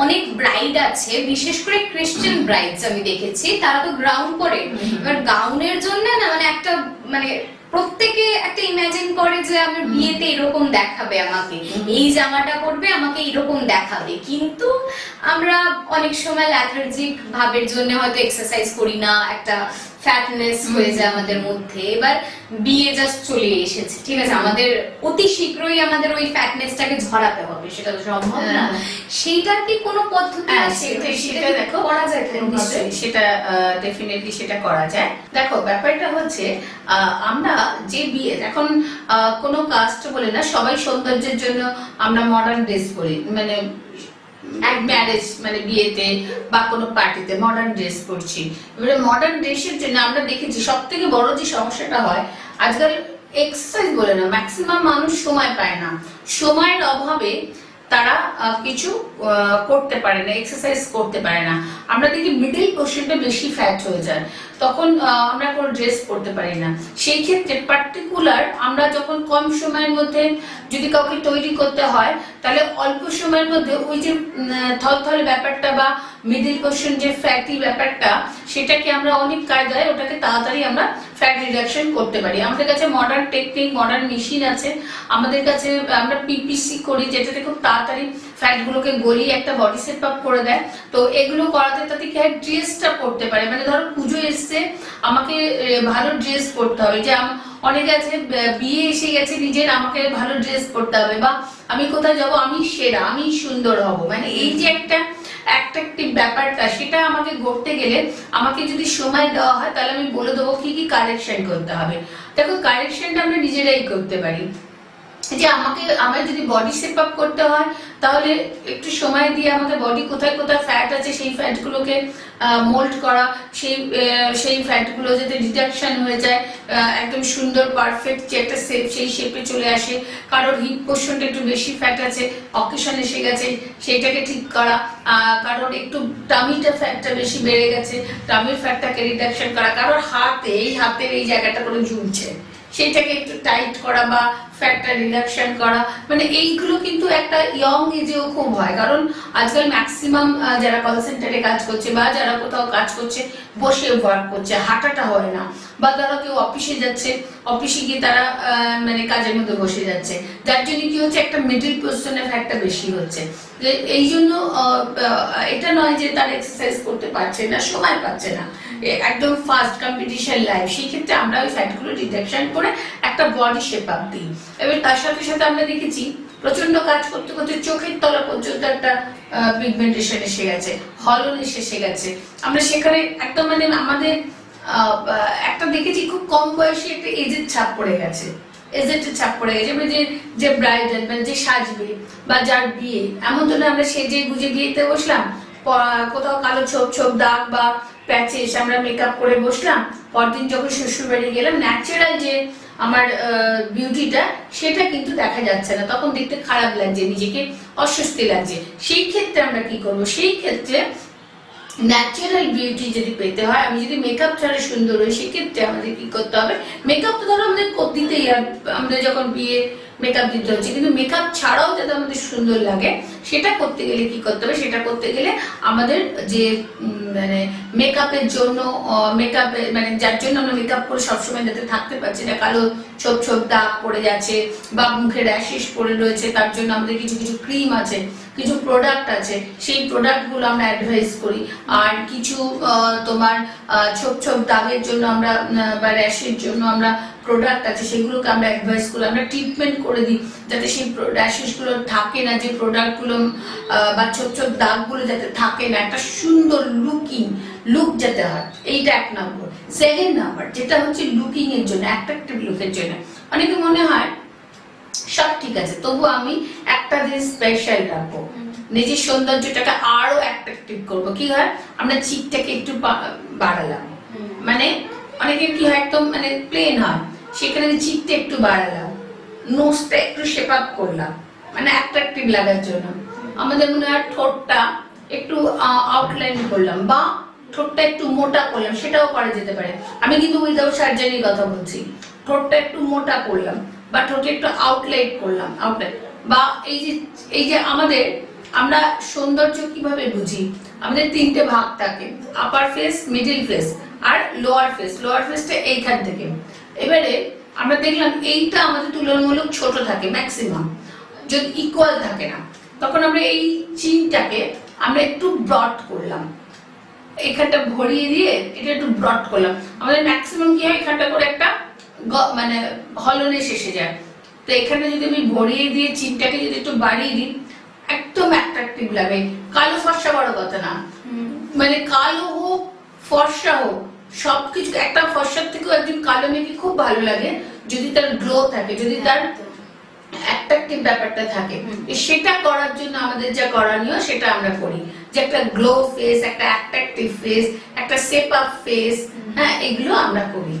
অনেক ব্রাইড আছে বিশেষ করে ক্রিশ্চিয়ান ব্রাইডস আমি দেখেছি তারা তো গ্রাউন করে এবার গাউনের জন্য না মানে একটা মানে প্রত্যেকে একটা ইমাজিন করে যে আমার বিয়েতে এরকম দেখাবে আমাকে। এই জামাটা পরবে আমাকে এরকম দেখাবে। কিন্তু আমরা অনেক সময় ল্যাথার্জিক ভাবের জন্য হয়তো এক্সারসাইজ করি না একটা ফ্যাটনেস হয়ে যায় আমাদের মধ্যে। এবার বিয়ে জাস্ট চলে এসেছে ঠিক আছে? আমাদের অতি শীঘ্রই আমাদের ওই ফ্যাটনেসটাকে ঝরাতে হবে সেটা তো সম্ভব না। হ্যাঁ। সেইটার কি কোনো পদ্ধতি হ্যাঁ, আছে? সেটা- দেখো করা যায়? নিশ্চয়ই সেটা ডেফিনেটলি সেটা করা যায়। দেখো ব্যাপারটা হচ্ছে আহ, আমরা যে বিয়ে এখন আহ, কোনো কাস্ট বলে না সবাই সৌন্দর্যের জন্য আমরা মডার্ন ড্রেস পরি মানে এক ম্যারেজ মানে বিয়েতে বা কোনো পার্টিতে মডার্ন ড্রেস পরছি। এবারে মডার্ন ড্রেসের জন্য আমরা দেখেছি সব থেকে বড় যে সমস্যাটা হয়, আজকাল এক্সারসাইজ বলে না ম্যাক্সিমাম মানুষ সময় পায় না। সময়ের অভাবে তারা কিছু করতে পারে না এক্সারসাইজ করতে পারে না। আমরা দেখি মিডিল পোর্শনটা বেশি ফ্যাট হয়ে যায়। তখন আমরা কোনো ড্রেস পরতে পারি না। সেই ক্ষেত্রে পার্টিকুলার আমরা যখন কম সময়ের মধ্যে যদি কাউকে তৈরি করতে হয়, তাহলে অল্প সময়ের মধ্যে ওই যে থলথলে ব্যাপারটা বা মিডিল পোর্শন যে ফ্যাটি ব্যাপারটা, সেটাকে আমরা অনেক কায়দায় ওটাকে তাড়াতাড়ি আমরা ফ্যাট রিডাকশন করতে পারি। আমাদের কাছে মডার্ন টেকনিক মডার্ন মেশিন আছে। আমাদের কাছে, আমরা পিপিসি করি, যেটাতে খুব তাড়াতাড়ি ফ্যাট গুলোকে গলিয়ে একটা বডি সেট আপ করে দেয়। তো এগুলো করাতে তাতে কি হয়? ড্রেসটা পরতে পারে। মানে ধরো পুজো এসছে আমাকে ভালো ড্রেস পরতে হবে। যে অনেকে আছে বিয়ে এসে গেছে নিজের আমাকে ভালো ড্রেস পরতে হবে বা আমি কোথায় যাব? আমি সেরা আমি সুন্দর হব। মানে এই যে একটা অ্যাট্রাকটিভ ব্যাপারটা সেটা আমাকে করতে গেলে আমাকে যদি সময় দেওয়া হয় তাহলে আমি বলে দেবো কি কি কারেকশন করতে হবে। দেখো কারেকশনটা আমরা নিজেরাই করতে পারি। যে আমাকে আমার যদি বডি শেপ আপ করতে হয়, তাহলে একটু সময় দিয়ে আমাকে বডি কোথায় কোথায় ফ্যাট আছে, সেই ফ্যাটগুলোকে মোল্ড করা, সেই সেই ফ্যাটগুলো যাতে ডিডাকশন হয়ে যায় একদম সুন্দর পারফেক্ট যে একটা শেপ সেই শেপে চলে আসে। কারোর হিপ পোর্শনটা একটু বেশি ফ্যাট আছে অকেশন এসে গেছে, সেইটাকে ঠিক করা। কারোর একটু টামিটা ফ্যাটটা বেশি বেড়ে গেছে টামির ফ্যাটটাকে রিডাকশন করা। কারোর হাতে, এই হাতের এই জায়গাটা করে ঝুলছে। সেটাকে একটু টাইট করা বা ফ্যাটটা রিডাকশন করা। মানে এইগুলো কিন্তু একটা ইয়ং এজেও খুব হয়। কারণ আজকাল ম্যাক্সিমাম যারা কল সেন্টারে কাজ করছে বা যারা কোথাও কাজ করছে, বসে ওয়ার্ক করছে, হাঁটাটা হয় না। বা ধরো কেউ অফিসে যাচ্ছে অফিসে গিয়ে তারা মানে কাজের মধ্যে বসে যাচ্ছে। যার জন্য কি হচ্ছে, একটা মিডিল পোর্শনের ফ্যাটটা বেশি হচ্ছে। এই জন্য এটা নয় যে তারা এক্সারসাইজ করতে পারছে না, সময় পাচ্ছে না। একদম ফাস্ট কম্পিটিশন লাইফ সেই ক্ষেত্রে আমরা ওই ফ্যাটগুলো ডিটেকশন করে একটা বডি শেপ আপ দিই। এবার তার সাথে সাথে আমরা দেখেছি প্রচণ্ড কাজ করতে করতে চোখের তলা পর্যন্ত একটা পিগমেন্টেশন এসে গেছে, হলন এসে গেছে। আমরা সেখানে একদম মানে আমাদের একটা দেখেছি খুব কম বয়সে একটা এজের ছাপ পড়ে গেছে। এজের ছাপ পড়ে গেছে মানে যে যে ব্রাইডাল মানে যে সাজবে বা যার বিয়ে, এমন তো আমরা সেজে গুজে বিয়েতে বসলাম। কোথাও কালো ছোপ ছোপ দাগ বা প্যাচেস, আমরা মেকআপ করে বসলাম। পরদিন যখন শ্বশুর বাড়ি গেলাম ন্যাচারাল যে আমার বিউটিটা সেটা কিন্তু দেখা যাচ্ছে না। তখন দেখতে খারাপ লাগছে, নিজেকে অস্বস্তি লাগছে। সেই ক্ষেত্রে আমরা কি করব? সেই ক্ষেত্রে ন্যাচারাল বিউটি যদি পেতে হয়, আমি যদি মেকআপ ছাড়া সুন্দর হই, সেক্ষেত্রে আমাদের কি করতে হবে? মেকআপ তো ধরো আমাদের দিতেই আমাদের যখন বিয়ে মেকআপ দিতে হচ্ছে, কিন্তু মেকআপ ছাড়াও যাতে আমাদের সুন্দর লাগে, সেটা করতে গেলে কি করতে হবে? সেটা করতে গেলে আমাদের যে মানে মেকআপের জন্য মেকআপ মানে যার জন্য আমরা মেকআপ করে সবসময় যাতে থাকতে পারছি না, কালো ছোপ ছোপ দাগ পড়ে যাচ্ছে বা মুখে র্যাশেস পড়ে রয়েছে, তার জন্য আমাদের কিছু কিছু ক্রিম আছে। কিছু প্রোডাক্ট আছে, সেই প্রোডাক্টগুলো আমরা অ্যাডভাইস করি। আর কিছু তোমার ছোপ ছোপ দাগের জন্য আমরা বা র্যাশের জন্য আমরা প্রোডাক্ট আছে, সেগুলোকে আমরা অ্যাডভাইস করি। আমরা ট্রিটমেন্ট করে দিই যাতে সেই র্যাশেসগুলো থাকে না, যে প্রোডাক্টগুলো বা ছোপ ছোপ দাগগুলো যাতে থাকে না। একটা সুন্দর লুকিং লুক যাতে হয়। এইটা এক নম্বর সেকেন্ড নাম্বার যেটা হচ্ছে লুকিং এর জন্য অ্যাট্রাকটিভ লুকের জন্য। অনেকে মনে হয় সব ঠিক আছে তবু আমি একটা জিনিস স্পেশাল রাখব। নিজের সৌন্দর্যটাকে আরও অ্যাট্রাকটিভ করব। কি হয়? আমরা চিকটাকে একটু বাড়ালাম। মানে অনেকের কি হয় একদম মানে প্লেন হয়। সেখানে চিকটা একটু বাড়ালাম। নোজটা একটু শেপ আপ করলাম। মানে অ্যাট্রাকটিভ লাগার জন্য। আমাদের মনে হয় ঠোঁটটা একটু আউটলাইন করলাম বা ঠোঁটটা একটু মোটা করলাম সেটাও করা যেতে পারে। আমি কিন্তু উইদাউট সার্জারির কথা বলছি। ঠোঁটটা একটু মোটা করলাম। বা ঠোঁটে একটু আউটলাইট করলাম আউটলাইট বা এই যে এই যে আমাদের, আমরা সৌন্দর্য কীভাবে বুঝি? আমাদের তিনটে ভাগ থাকে আপার ফেস মিডিল ফেস আর লোয়ার ফেস লোয়ার ফেসটা এইখান থেকে। এবারে আমরা দেখলাম এইটা আমাদের তুলনামূলক ছোট থাকে ম্যাক্সিমাম যদি ইকুয়াল থাকে না, তখন আমরা এই চিনটাকে আমরা একটু ব্রড করলাম। এখানটা ভরিয়ে দিয়ে এটা একটু ব্রড করলাম। আমাদের ম্যাক্সিমাম কি হয়? এখানটা করে একটা মানে হলনে শেষে যায়। তো এখানে যদি আমি ভরিয়ে দিয়ে চিনটাকে যদি একটু বাড়িয়ে দিই একদম অ্যাট্রাকটিভ লাগে। কালো ফর্সা বড় কথা না। মানে কালো হোক ফর্সা হোক সবকিছু একটা ফর্সার থেকেও একজন কালো মেয়েকে খুব ভালো লাগে যদি তার গ্লো থাকে যদি তার অ্যাট্রাকটিভ ব্যাপারটা থাকে। সেটা করার জন্য আমাদের যা করণীয় সেটা আমরা করি। যে একটা গ্লো ফেস একটা অ্যাট্রাকটিভ ফেস একটা সেপ আপ ফেস হ্যাঁ এগুলো আমরা করি।